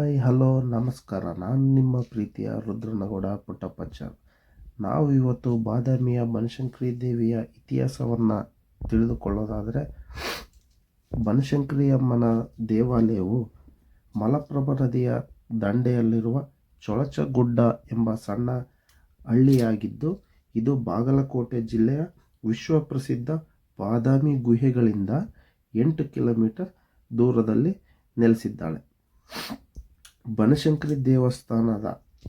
ನಮಸ್ಕಾರ. ನಾನು ನಿಮ್ಮ ಪ್ರೀತಿಯ ರುದ್ರನಗೌಡ ಪುಟ್ಟಪ್ಪಚ್ಚ ನಾವು ಇವತ್ತು ಬಾದಾಮಿಯ ಬನಶಂಕರಿ ದೇವಿಯ ಇತಿಹಾಸವನ್ನು ತಿಳಿದುಕೊಳ್ಳೋದಾದರೆ ಬನಶಂಕರಿ ಅಮ್ಮನ ದೇವಾಲಯವು ಮಲಪ್ರಭಾ ನದಿಯ ದಂಡೆಯಲ್ಲಿರುವ ಚೊಳಚಗುಡ್ಡ ಎಂಬ ಸಣ್ಣ ಹಳ್ಳಿಯಾಗಿದ್ದು, ಇದು ಬಾಗಲಕೋಟೆ ಜಿಲ್ಲೆಯ ವಿಶ್ವಪ್ರಸಿದ್ಧ ಬಾದಾಮಿ ಗುಹೆಗಳಿಂದ ಎಂಟು ಕಿಲೋಮೀಟರ್ ದೂರದಲ್ಲಿ ನೆಲೆಸಿದ್ದಾಳೆ. ಬನಶಂಕರಿ ದೇವಸ್ಥಾನದ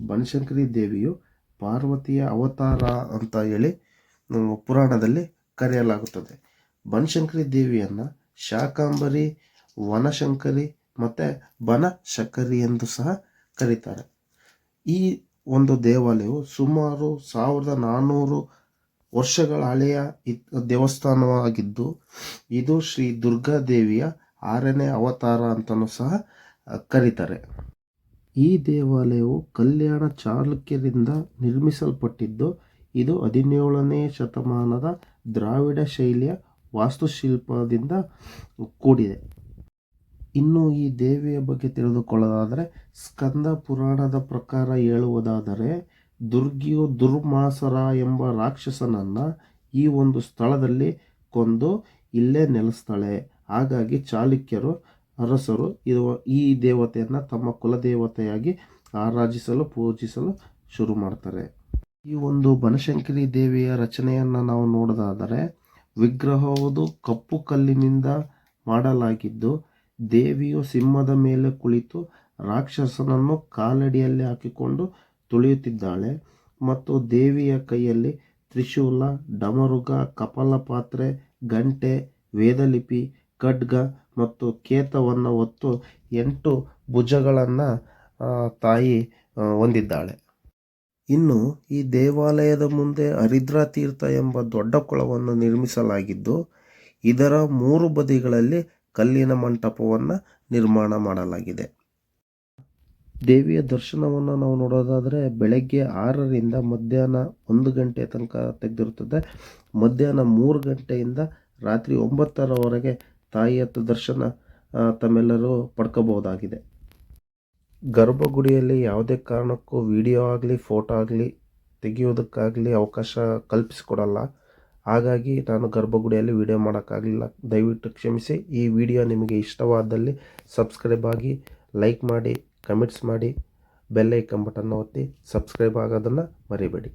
ಬನಶಂಕರಿ ದೇವಿಯು ಪಾರ್ವತಿಯ ಅವತಾರ ಅಂತ ಹೇಳಿ ಪುರಾಣದಲ್ಲಿ ಕರೆಯಲಾಗುತ್ತದೆ. ಬನಶಂಕರಿ ದೇವಿಯನ್ನು ಶಾಕಾಂಬರಿ, ವನಶಂಕರಿ ಮತ್ತು ಬನಶಂಕರಿ ಎಂದು ಸಹ ಕರೀತಾರೆ. ಈ ಒಂದು ದೇವಾಲಯವು ಸುಮಾರು ಸಾವಿರದ ನಾನ್ನೂರು ವರ್ಷಗಳ ಹಳೆಯ ದೇವಸ್ಥಾನವಾಗಿದ್ದು, ಇದು ಶ್ರೀ ದುರ್ಗಾದೇವಿಯ ಆರನೇ ಅವತಾರ ಅಂತಲೂ ಸಹ ಕರೀತಾರೆ. ಈ ದೇವಾಲಯವು ಕಲ್ಯಾಣ ಚಾಲುಕ್ಯರಿಂದ ನಿರ್ಮಿಸಲ್ಪಟ್ಟಿದ್ದು, ಇದು ಹದಿನೇಳನೇ ಶತಮಾನದ ದ್ರಾವಿಡ ಶೈಲಿಯ ವಾಸ್ತುಶಿಲ್ಪದಿಂದ ಕೂಡಿದೆ. ಇನ್ನು ಈ ದೇವಿಯ ಬಗ್ಗೆ ತಿಳಿದುಕೊಳ್ಳೋದಾದರೆ, ಸ್ಕಂದ ಪುರಾಣದ ಪ್ರಕಾರ ಹೇಳುವುದಾದರೆ, ದುರ್ಗಿಯು ದುರ್ಮಾಸರ ಎಂಬ ರಾಕ್ಷಸನನ್ನು ಈ ಒಂದು ಸ್ಥಳದಲ್ಲಿ ಕೊಂದು ಇಲ್ಲೇ ನೆಲೆಸ್ತಾಳೆ. ಹಾಗಾಗಿ ಚಾಲುಕ್ಯರು ಅರಸರು ಇದು ಈ ದೇವತೆಯನ್ನು ತಮ್ಮ ಕುಲದೇವತೆಯಾಗಿ ಆರಾಧಿಸಲು, ಪೂಜಿಸಲು ಶುರು ಮಾಡ್ತಾರೆ. ಈ ಒಂದು ಬನಶಂಕರಿ ದೇವಿಯ ರಚನೆಯನ್ನು ನಾವು ನೋಡೋದಾದರೆ ವಿಗ್ರಹವು ಕಪ್ಪು ಕಲ್ಲಿನಿಂದ ಮಾಡಲಾಗಿದ್ದು, ದೇವಿಯು ಸಿಂಹದ ಮೇಲೆ ಕುಳಿತು ರಾಕ್ಷಸನನ್ನು ಕಾಲಡಿಯಲ್ಲಿ ಹಾಕಿಕೊಂಡು ತುಳಿಯುತ್ತಿದ್ದಾಳೆ ಮತ್ತು ದೇವಿಯ ಕೈಯಲ್ಲಿ ತ್ರಿಶೂಲ, ಡಮರುಗ, ಕಪಾಲಪಾತ್ರೆ, ಗಂಟೆ, ವೇದಲಿಪಿ ಖಡ್ಗ ಮತ್ತು ಕೇತವನ್ನು ಹೊತ್ತು ಎಂಟು ಭುಜಗಳನ್ನು ತಾಯಿ ಹೊಂದಿದ್ದಾಳೆ. ಇನ್ನು ಈ ದೇವಾಲಯದ ಮುಂದೆ ಹರಿದ್ರಾ ತೀರ್ಥ ಎಂಬ ದೊಡ್ಡ ಕೊಳವನ್ನು ನಿರ್ಮಿಸಲಾಗಿದ್ದು, ಇದರ ಮೂರು ಬದಿಗಳಲ್ಲಿ ಕಲ್ಲಿನ ಮಂಟಪವನ್ನು ನಿರ್ಮಾಣ ಮಾಡಲಾಗಿದೆ. ದೇವಿಯ ದರ್ಶನವನ್ನು ನಾವು ನೋಡೋದಾದರೆ ಬೆಳಗ್ಗೆ ಆರರಿಂದ ಮಧ್ಯಾಹ್ನ ಒಂದು ಗಂಟೆ ತನಕ ತೆಗೆದಿರುತ್ತದೆ. ಮಧ್ಯಾಹ್ನ ಮೂರು ಗಂಟೆಯಿಂದ ರಾತ್ರಿ ಒಂಬತ್ತರವರೆಗೆ ತಾಯಿಯ ದರ್ಶನ ತಮ್ಮೆಲ್ಲರೂ ಪಡ್ಕೋಬಹುದಾಗಿದೆ. ಗರ್ಭಗುಡಿಯಲ್ಲಿ ಯಾವುದೇ ಕಾರಣಕ್ಕೂ ವಿಡಿಯೋ ಆಗಲಿ, ಫೋಟೋ ಆಗಲಿ ತೆಗೆಯೋದಕ್ಕಾಗಲಿ ಅವಕಾಶ ಕಲ್ಪಿಸಿಕೊಡಲ್ಲ. ಹಾಗಾಗಿ ನಾನು ಗರ್ಭಗುಡಿಯಲ್ಲಿ ವಿಡಿಯೋ ಮಾಡೋಕ್ಕಾಗಲಿಲ್ಲ. ದಯವಿಟ್ಟು ಕ್ಷಮಿಸಿ. ಈ ವಿಡಿಯೋ ನಿಮಗೆ ಇಷ್ಟವಾದಲ್ಲಿ ಸಬ್ಸ್ಕ್ರೈಬ್ ಆಗಿ ಲೈಕ್ ಮಾಡಿ, ಕಮೆಂಟ್ಸ್ ಮಾಡಿ, ಬೆಲ್ ಐಕನ್ ಬಟನ್ನ ಒತ್ತಿ ಸಬ್ಸ್ಕ್ರೈಬ್ ಆಗೋದನ್ನು ಮರಿಬೇಡಿ.